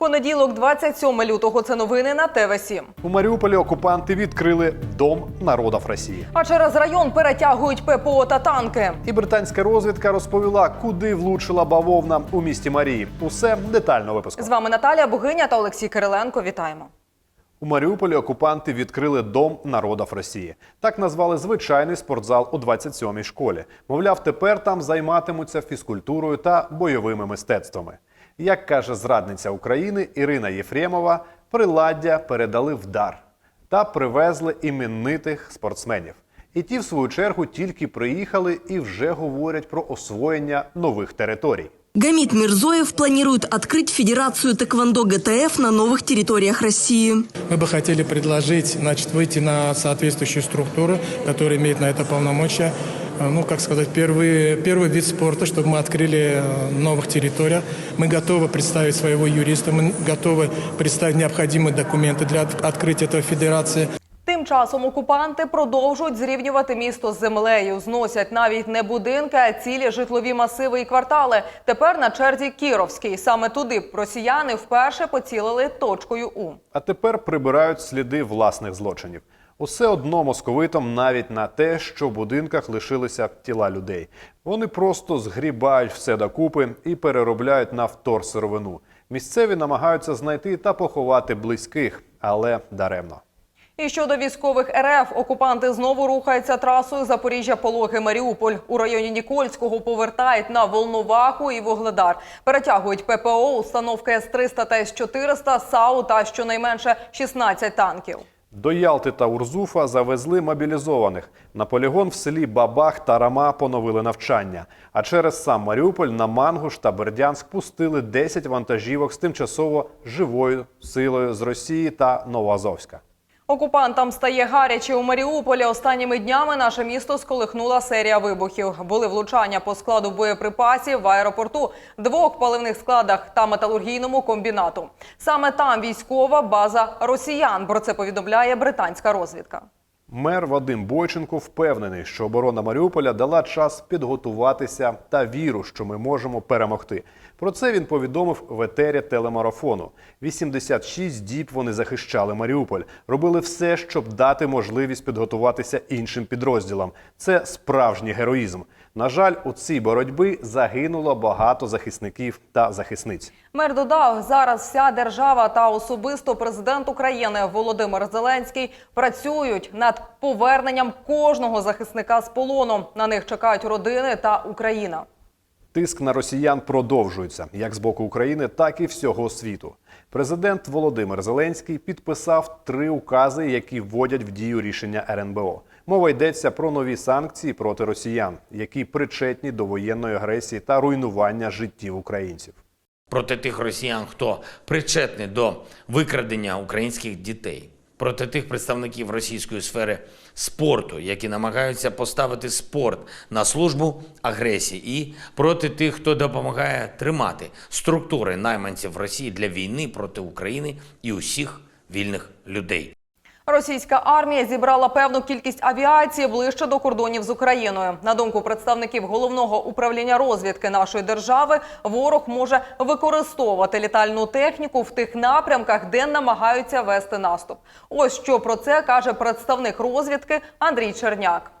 Понеділок, 27 лютого. Це новини на ТВ 7 У Маріуполі окупанти відкрили дом народів Росії. А через район перетягують ППО та танки. І британська розвідка розповіла, куди влучила бавовна у місті Марії. Усе детально випуску. З вами Наталія Богиня та Олексій Кириленко. Вітаємо. У Маріуполі окупанти відкрили дом народів Росії. Так назвали звичайний спортзал у 27-й школі. Мовляв, тепер там займатимуться фізкультурою та бойовими мистецтвами. Як каже зрадниця України Ірина Єфремова, приладдя передали в дар та привезли іменитих спортсменів. І ті, в свою чергу, тільки приїхали і вже говорять про освоєння нових територій. Гамит Мирзоев планирует открыть Федерацию тэквондо ГТФ на новых территориях России. Мы бы хотели предложить значит, выйти на соответствующую структуру, которая имеет на это полномочия. Э, Ну, как сказать, первый, первый вид спорта, чтобы мы открыли э, новых территориях. Мы готовы представить своего юриста, мы готовы представить необходимые документы для от- открытия этой федерации. Тим часом окупанти продовжують зрівнювати місто з землею. Зносять навіть не будинки, а цілі житлові масиви і квартали. Тепер на черзі Кіровський. Саме туди росіяни вперше поцілили точкою У. А тепер прибирають сліди власних злочинів. Усе одно московитам навіть на те, що в будинках лишилися тіла людей. Вони просто згрібають все докупи і переробляють на вторсировину. Місцеві намагаються знайти та поховати близьких, але даремно. І щодо військових РФ, окупанти знову рухаються трасою Запоріжжя Пологи Маріуполь. У районі Нікольського повертають на Волноваху і Вугледар. Перетягують ППО, установки С-300 та С-400, САУ та щонайменше 16 танків. До Ялти та Урзуфа завезли мобілізованих. На полігон в селі Бабах та Рама поновили навчання. А через сам Маріуполь на Мангуш та Бердянськ пустили 10 вантажівок з тимчасово живою силою з Росії та Новоазовська. Окупантам стає гаряче у Маріуполі. Останніми днями наше місто сколихнула серія вибухів. Були влучання по складу боєприпасів в аеропорту, двох паливних складах та металургійному комбінату. Саме там військова база росіян. Про це повідомляє британська розвідка. Мер Вадим Бойченко впевнений, що оборона Маріуполя дала час підготуватися та віру, що ми можемо перемогти. Про це він повідомив в етері телемарафону. 86 діб вони захищали Маріуполь, робили все, щоб дати можливість підготуватися іншим підрозділам. Це справжній героїзм. На жаль, у цій боротьбі загинуло багато захисників та захисниць. Мер додав, зараз вся держава та особисто президент України Володимир Зеленський працюють над поверненням кожного захисника з полону. На них чекають родини та Україна. Тиск на росіян продовжується як з боку України, так і всього світу. Президент Володимир Зеленський підписав три укази, які вводять в дію рішення РНБО. Мова йдеться про нові санкції проти росіян, які причетні до воєнної агресії та руйнування життів українців. проти тих росіян, хто причетний до викрадення українських дітей, проти тих представників російської сфери спорту, які намагаються поставити спорт на службу агресії, і проти тих, хто допомагає тримати структури найманців Росії для війни проти України і усіх вільних людей. Російська армія зібрала певну кількість авіації ближче до кордонів з Україною. На думку представників головного управління розвідки нашої держави, ворог може використовувати літальну техніку в тих напрямках, де намагаються вести наступ. Ось що про це каже представник розвідки Андрій Черняк.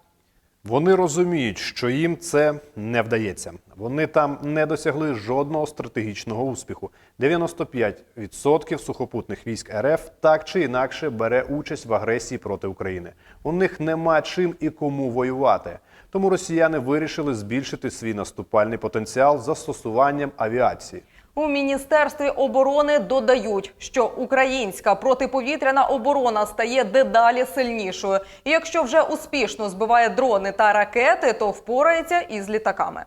Вони розуміють, що їм це не вдається. Вони там не досягли жодного стратегічного успіху. 95% сухопутних військ РФ так чи інакше бере участь в агресії проти України. У них нема чим і кому воювати. Тому росіяни вирішили збільшити свій наступальний потенціал застосуванням авіації. У міністерстві оборони додають, що українська протиповітряна оборона стає дедалі сильнішою. І якщо вже успішно збиває дрони та ракети, то впорається із літаками.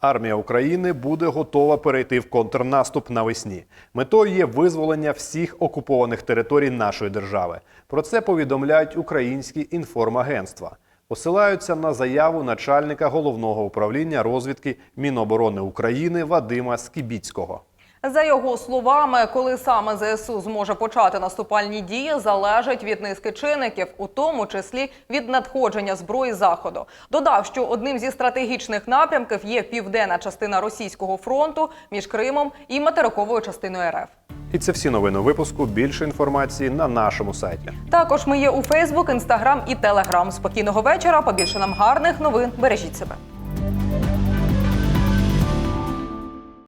Армія України буде готова перейти в контрнаступ навесні. Метою є визволення всіх окупованих територій нашої держави. Про це повідомляють українські інформагентства. Посилаються на заяву начальника головного управління розвідки Міноборони України Вадима Скібіцького. За його словами, коли саме ЗСУ зможе почати наступальні дії, залежить від низки чинників, у тому числі від надходження зброї заходу. Додав, що одним зі стратегічних напрямків є південна частина російського фронту між Кримом і материковою частиною РФ. І це всі новини випуску. Більше інформації на нашому сайті. Також ми є у Фейсбук, Інстаграм і Телеграм. Спокійного вечора. Побільше нам гарних новин. Бережіть себе.